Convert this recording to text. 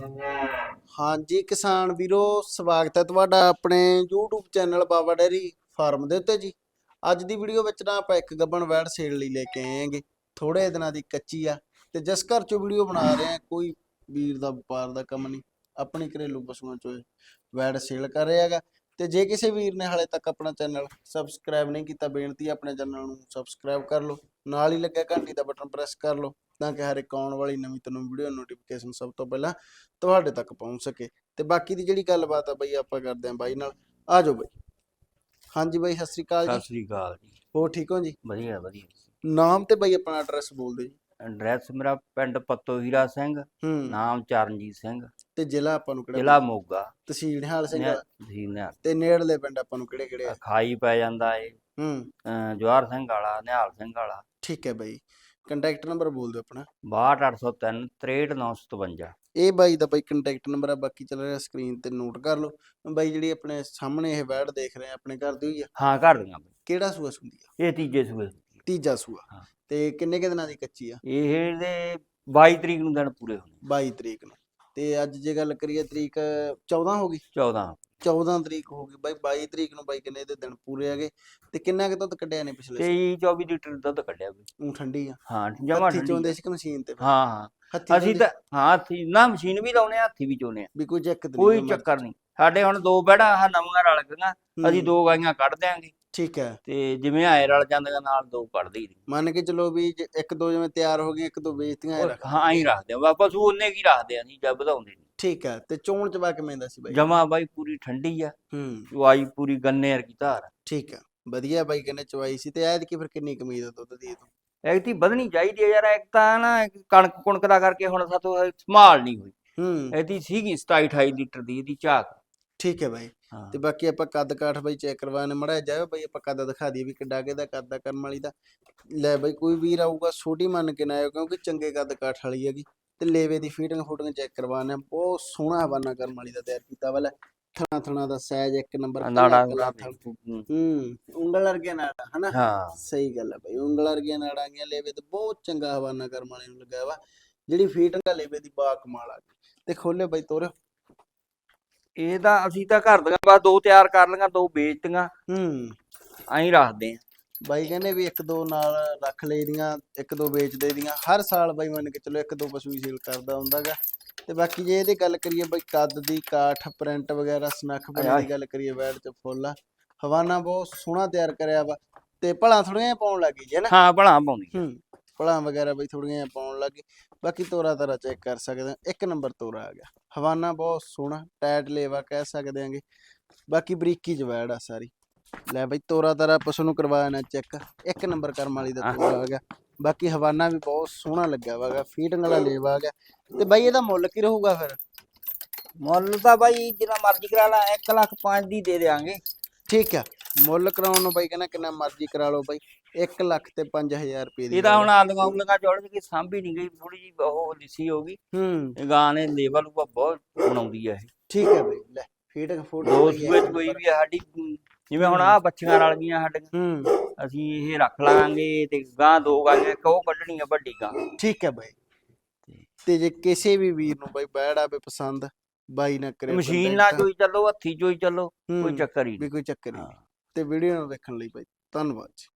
ਹਾਂਜੀ ਕਿਸਾਨ ਵੀਰੋ, ਸਵਾਗਤ ਹੈ ਤੁਹਾਡਾ ਆਪਣੇ YouTube channel Baba dairy farm ਦੇ ਉੱਤੇ ਜੀ। ਅੱਜ ਦੀ ਵੀਡੀਓ ਵਿੱਚ ਨਾ ਆਪਾਂ ਇੱਕ ਗੱਬਣ ਵੈੜ ਸੇਲ ਲਈ ਲੈ ਕੇ ਆਏਗੇ ਥੋੜੇ ਦਿਨਾਂ ਦੀ ਕੱਚੀ ਆ ਤੇ ਜਿਸ ਘਰ ਚੋਂ ਵੀਡੀਓ ਬਣਾ ਰਹੇ ਆ ਕੋਈ ਵੀਰ ਦਾ, ਵਪਾਰ ਦਾ ਕੰਮ ਨਹੀਂ। ਆਪਣੀ ਘਰੇਲੂ ਪਸ਼ੂਆਂ ਚੋਂ ਇਹ ਵੈੜ ਸੇਲ ਕਰ ਰਿਹਾ ਹੈਗਾ। ਤੇ ਜੇ ਕਿਸੇ ਵੀਰ ਨੇ ਹਾਲੇ ਤੱਕ ਆਪਣਾ ਚੈਨਲ ਸਬਸਕ੍ਰਾਈਬ ਨਹੀਂ ਕੀਤਾ, ਬੇਨਤੀ ਆਪਣੇ ਚੈਨਲ ਨੂੰ ਸਬਸਕ੍ਰਾਈਬ ਕਰ ਲਓ। ਨਾਲ ਹੀ ਲੱਗਿਆ ਘੰਟੀ ਦਾ ਬਟਨ ਪ੍ਰੈਸ ਕਰ ਲਓ। ਤਾਂ ਕਿ ਹਰ ਇੱਕ ਆਉਣ ਵਾਲੀ ਨਵੀਂ ਤੋਂ ਨਵੀਂ ਵੀਡੀਓ ਨੋਟੀਫਿਕੇਸ਼ਨ ਸਭ ਤੋਂ ਪਹਿਲਾਂ ਤੁਹਾਡੇ ਤੱਕ ਪਹੁੰਚ ਸਕੇ। ਤੇ ਬਾਕੀ ਦੀ ਜਿਹੜੀ ਗੱਲਬਾਤ ਆ ਬਈ ਆਪਾਂ ਕਰਦੇ ਆਂ ਬਾਈ ਨਾਲ ਆ ਜਾਓ ਬਈ। ਹਾਂਜੀ ਬਾਈ ਸਤਿ ਸ੍ਰੀ ਅਕਾਲ ਸਤਿ ਜੀ ਸ੍ਰੀ ਅਕਾਲ ਜੀ। ਹੋਰ ਠੀਕ ਹੋ ਜੀ? ਵਧੀਆ ਵਧੀਆ। ਨਾਮ ਤੇ ਬਈ ਆਪਣਾ ਐਡਰੈਸ ਬੋਲ ਦਿਓ ਜੀ। ਐਡਰੈਸ ਮੇਰਾ ਪਿੰਡ ਪੱਤੋ ਹੀਰਾ ਸਿੰਘ ਨਾਮ ਚਰਨਜੀਤ ਸਿੰਘ। ਤੇ ਜ਼ਿਲ੍ਹਾ ਆਪਾਂ ਨੂੰ ਕਿਹੜਾ ਜ਼ਿਲ੍ਹਾ ਮੋਗਾ। ਤਹਿਸੀਲ ਨਿਹਾਲ ਸਿੰਘ ਤਹਿਸੀਲ ਨਿਹਾਲ। ਤੇ ਨੇੜਲੇ ਪਿੰਡ ਆਪਾਂ ਨੂੰ ਕਿਹੜੇ ਕਿਹੜੇ ਖਾਈ ਪੈ ਜਾਂਦਾ ਏ। ਹੂੰ। ਅਹ ਜਵਾਹਰ ਸਿੰਘ ਵਾਲਾ ਨਿਹਾਲ ਸਿੰਘ ਵਾਲਾ। ਠੀਕ ਹੈ ਬਾਈ। ਕੰਟੈਕਟ ਨੰਬਰ ਬੋਲ ਦਿਓ ਆਪਣਾ। 62803 63957 ਇਹ ਬਾਈ ਦਾ ਬਾਈ ਕੰਟੈਕਟ ਨੰਬਰ ਆ ਬਾਕੀ ਚੱਲ ਰਿਹਾ ਸਕਰੀਨ ਤੇ ਨੋਟ ਕਰ ਲਓ। ਬਾਈ ਜਿਹੜੀ ਆਪਣੇ ਸਾਹਮਣੇ ਇਹ ਵੈੜ ਦੇਖ ਰਹੇ ਆ ਆਪਣੇ ਘਰ ਦੀ ਹੋਈ ਆ? ਹਾਂ ਘਰ ਦੀਆਂ ਬਈ। ਕਿਹੜਾ ਸੂਆ ਸੁੰਦੀ ਆ? ਇਹ ਤੀਜੇ ਸੂਏ ਤੀਜਾ ਸੂਆ। ਤੇ ਕਿੰਨੇ ਕੁ ਦਿਨਾਂ ਦੀ ਕੱਚੀ ਆ? ਇਹ ਦੇ 22 ਤਰੀਕ ਨੂੰ ਦਿਨ ਪੂਰੇ ਹੋਣੇ 22 ਤਰੀਕ ਨੂੰ। ਤੇ ਅੱਜ ਜੇ ਗੱਲ ਕਰੀਏ ਤਰੀਕ 14 ਹੋ ਗਈ? 14 14 ਤਰੀਕ ਹੋ ਗਈ ਬਾਈ 22 ਤਰੀਕ ਨੂੰ ਬਾਈ ਕਿੰਨੇ ਦੇ ਦਿਨ ਪੂਰੇ ਹੈਗੇ ਤੇ ਕਿੰਨਾ ਕੁ ਦੁੱਧ ਕੱਢਿਆ ਨੇ ਪਿਛਲੇ 23 24 ਲੀਟਰ ਦੁੱਧ ਕੱਢਿਆ ਬਈ। ਉਹ ਠੰਡੀ ਆ। ਹਾਂ ਜਮਾ ਹੱਥੀ ਚੋਂਦੇ ਸੀ ਕਿ ਮਸ਼ੀਨ ਤੇ? ਹਾਂ ਹਾਂ। ਅਸੀਂ ਤਾਂ ਹਾਂ ਹੱਥੀ ਨਾ ਮਸ਼ੀਨ ਵੀ ਲਾਉਨੇ ਆ ਹੱਥੀ ਵੀ ਚੋਨੇ ਆ। ਵੀ ਕੋਈ ਚੈੱਕ ਤੇ ਕੋਈ ਚੱਕਰ ਨਹੀਂ। ਸਾਡੇ ਹੁਣ ਦੋ ਬੈੜਾ ਆਹ ਨਵੀਆਂ ਰਲ ਗਈਆਂ ਅਸੀਂ ਦੋ ਗਾਈਆਂ ਕੱਢ ਦਿਆਂਗੇ। ਠੀਕ ਹੈ। ਤੇ ਜਿਵੇਂ ਆਏ ਰਲ ਜਾਂਦੀਆਂ ਨਾਲ ਦੋ ਕੱਢ ਦੇਈ ਮੰਨ ਕੇ ਚਲੋ ਵੀ ਜੇ ਇੱਕ ਦੋ ਜਿਵੇਂ ਤਿਆਰ ਹੋ ਗਈਆਂ ਇੱਕ ਦੋ ਵੇਚਤੀਆਂ ਹਾਂ ਹੀ ਰੱਖਦੇ ਆ। ਵਾਪਸ ਉਹਨੇ ਕੀ ਰੱਖਦੇ ਆ ਨਹੀਂ ਜਦ ਵਧਾਉਂਦੇ ਨਹੀਂ। ਠੀਕ ਹੈ ਤੇ ਚੋਣ ਚਵਾ ਕੇ ਮੈਂਦਾ ਸੀ ਬਾਈ। ਜਮਾ ਬਾਈ ਪੂਰੀ ਠੰਡੀ ਆ ਹੂੰ। ਚੁਆਈ ਪੂਰੀ ਗੰਨੇ ਵਰਗੀ ਧਾਰ ਆ। ਠੀਕ ਹੈ ਵਧੀਆ ਬਾਈ ਕਹਿੰਦੇ ਚਵਾਈ ਸੀ ਤੇ ਐਦ ਕੀ ਫਿਰ ਕਿੰਨੀ ਕਮੀਜ਼ ਆ ਦੁੱਧ ਦੀ ਇਹ ਤੋਂ ਐਕਟੀ ਵਧਣੀ ਚਾਹੀਦੀ ਆ ਯਾਰ ਇੱਕ ਤਾਂ ਨਾ ਇੱਕ ਕਣਕ ਕੁਣਕ ਦਾ ਕਰਕੇ ਹੁਣ ਸਾਤੋਂ ਇਹ ਸੰਭਾਲ ਨਹੀਂ ਹੋਈ। ਹੂੰ। ਇਹਦੀ ਸੀਗੀ 27 28 ਲੀਟਰ ਦੀ ਇਹਦੀ ਝਾਕ ਠੀਕ ਹੈ ਬਾਈ ਹਾਂ। ਤੇ ਬਾਕੀ ਆਪਾਂ ਕੱਦ ਕਾਠ ਬਾਈ ਚੈੱਕ ਕਰਵਾਣੇ ਮੜਾ ਜਾਇਓ ਬਾਈ ਆਪਾਂ ਕੱਦ ਦਿਖਾ ਦਈਏ ਵੀ ਕਿੱਡਾ ਕਿਹਦਾ ਕੱਦ ਆ ਕਰਮ ਵਾਲੀ ਦਾ। ਲੈ ਬਾਈ ਕੋਈ ਵੀਰ ਆਊਗਾ ਛੋਟੀ ਮੰਨ ਕੇ ਨਾ ਆਇਓ ਕਿਉਂਕਿ ਚੰਗੇ ਕੱਦ ਕਾਠ ਵਾਲੀ ਹੈਗੀ। ਤੇ ਲੇਵੇ ਦੀ ਫੀਟਿੰਗ ਫੂਟਿੰਗ ਚੈੱਕ ਕਰਵਾਣੇ ਬਹੁਤ ਸੋਹਣਾ ਹਵਾਨਾ ਕਰਮ ਵਾਲੀ ਦਾ ਤਿਆਰ ਕੀਤਾ ਵਾਲਾ ਥਣਾ ਥਣਾ ਦਾ ਸਾਈਜ਼ ਇੱਕ ਨੰਬਰ। ਹੂੰ ਉਂਗਲ ਵਰਗੇ ਨਾੜਾ ਹਨਾ? ਹਾਂ। ਸਹੀ ਗੱਲ ਹੈ ਬਾਈ ਉਂਗਲ ਵਰਗੀਆਂ ਨਾੜਾਂ ਗੀਆਂ ਲੇਵੇ ਤੇ ਬਹੁਤ ਚੰਗਾ ਹਵਾਨਾ ਕਰਮ ਵਾਲੇ ਨੂੰ ਲੱਗਾ ਵਾ। ਜਿਹੜੀ ਫੀਟਿੰਗ ਲੇਵੇ ਦੀ ਬਾ ਕਮਾਲ ਆ। ਤੇ ਖੋਲੇ ਬਾਈ ਤੋਰਿਓ। ਇਹਦਾ ਅਸੀਂ ਤਾਂ ਘਰ ਦੀਆਂ ਬਸ ਦੋ ਤਿਆਰ ਕਰ ਲਈਆਂ ਦੋ ਵੇਚਤੀਆਂ। ਹੂੰ। ਐਂ ਰੱਖਦੇ ਆ। ਬਾਈ ਕਹਿੰਦੇ ਵੀ ਇੱਕ ਦੋ ਨਾਲ ਰੱਖ ਲਈ ਦੀਆਂ ਇੱਕ ਦੋ ਵੇਚਦੇ ਦੀਆਂ। ਹਰ ਸਾਲ ਬਾਈ ਮੰਨ ਕੇ ਚਲੋ ਇੱਕ ਦੋ ਪਸ਼ੂ ਹੀ ਸੇਲ ਕਰਦਾ ਹੁੰਦਾਗਾ। ਤੇ ਬਾਕੀ ਜੇ ਇਹਦੀ ਗੱਲ ਕਰੀਏ ਬਾਈ ਕੱਦ ਦੀ ਕਾਠ ਪ੍ਰਿੰਟ ਵਗੈਰਾ ਸਨੱਖ ਬਣੇ। ਦੀ ਗੱਲ ਕਰੀਏ ਵੈੜ ਚ ਫੁੱਲ ਆ ਹਵਾਨਾ ਬਹੁਤ ਸੋਹਣਾ ਤਿਆਰ ਕਰਿਆ ਵਾ। ਤੇ ਭਲਾ ਥੋੜੀਆਂ ਪਾਉਣ ਲੱਗੀ ਜੇ ਨਾ? ਹਾਂ ਭਲਾ ਪਾਉਂਦੀ ਹੂੰ ਭਲਾ ਵਗੈਰਾ ਬਈ ਥੋੜੀਆਂ ਪਾਉਣ ਲੱਗੇ ਬਾਕੀ ਤੋਰਾ ਤਾਰਾ ਚੈੱਕ ਕਰ ਸਕਦੇ ਆ ਇੱਕ ਨੰਬਰ ਤੋਰਾ ਆ ਗਿਆ। ਹਵਾਨਾ ਬਹੁਤ ਸੋਹਣਾ ਟਾਇਟ ਲੇਵਾ ਕਹਿ ਸਕਦੇ ਆਂਗੇ ਬਾਕੀ ਬਰੀਕੀ ਜਵੈੜ ਆ ਸਾਰੀ। ਲੈ ਬਈ ਤੋਰਾ ਤਾਰਾ ਪਸ਼ੂ ਨੂੰ ਕਰਵਾਇਆ ਨਾ ਚੈੱਕ ਇੱਕ ਨੰਬਰ ਕਰਮ ਵਾਲੀ ਦਾ। ਤੋਰਾ ਆ ਗਿਆ। ਬਾਕੀ ਹਵਾਨਾ ਵੀ ਬਹੁਤ ਸੋਹਣਾ ਲੱਗਿਆ ਵਾਗਾ ਫੀਟਿੰਗ ਵਾਲਾ ਲੇਵਾ ਆ ਗਿਆ। ਤੇ ਬਾਈ ਇਹਦਾ ਮੁੱਲ ਕੀ ਰਹੂਗਾ ਫਿਰ? ਮੁੱਲ ਤਾਂ ਬਾਈ ਜਿੰਨਾ ਮਰਜ਼ੀ ਕਰਾ ਲਾ 1 ਲੱਖ 5 ਦੀ ਦੇ ਦੇਾਂਗੇ ਠੀਕ ਆ ਮੁੱਲ ਕਰਾਉਣ ਨੂੰ ਬਾਈ ਕਹਿੰਦਾ ਕਿੰਨਾ ਮਰਜ਼ੀ ਕਰਾ ਲਓ ਬਾਈ 1 ਲੱਖ ਤੇ 5000 ਰੁਪਏ ਦੀ ਇਹ ਤਾਂ ਵੈੜ। ਹੁਣ ਆਲੂਆਂ ਉਲਗਾ ਚੋੜ ਕੇ ਸਾਂਭੀ ਨਹੀਂ ਗਈ ਥੋੜੀ ਜੀ ਉਹ ਲਿੱਸੀ ਹੋ ਗਈ। ਹੂੰ। ਇਹ ਗਾਂ ਨੇ ਲੇਵਲ ਉਹ ਬਹੁਤ ਬਣਾਉਂਦੀ ਆ ਇਹ। ਠੀਕ ਹੈ ਬਾਈ ਲੈ ਫੀਟਿੰਗ ਫੋਟੋ ਦੋ ਸੂਏ ਚ ਕੋਈ ਵੀ ਸਾਡੀ ਜਿਵੇਂ ਹੁਣ ਆ ਬੱਚੀਆਂ ਰਲ ਗਈਆਂ ਸਾਡੀਆਂ ਹੂੰ। ਅਸੀਂ ਇਹ ਰੱਖ ਲਾਂਗੇ ਤੇ ਗਾਂ ਦੋ ਗਾਂਗੇ ਇੱਕ ਉਹ ਕੱਢਣੀ ਆ ਵੱਡੀ ਗਾਂ। ਠੀਕ ਹੈ ਬਾਈ। ਤੇ ਜੇ ਕਿਸੇ ਵੀ ਵੀਰ ਨੂੰ ਬਾਈ ਬੈੜ ਆਵੇ ਪਸੰਦ ਬਾਈ ਨਾ ਕਰੇ ਮਸ਼ੀਨ ਨਾਲ ਚੋਈ ਚੱਲੋ ਹੱਥੀ ਚੋਈ ਚੱਲੋ ਕੋਈ ਚੱਕਰ ਹੀ ਨਹੀਂ। ਵੀ ਕੋਈ ਚੱਕਰ ਹਾਂ। ਨਹੀਂ। ਤੇ ਵੀਡੀਓ ਨੂੰ ਵੇਖਣ ਲਈ ਬਾਈ ਧੰਨਵਾਦ ਜੀ।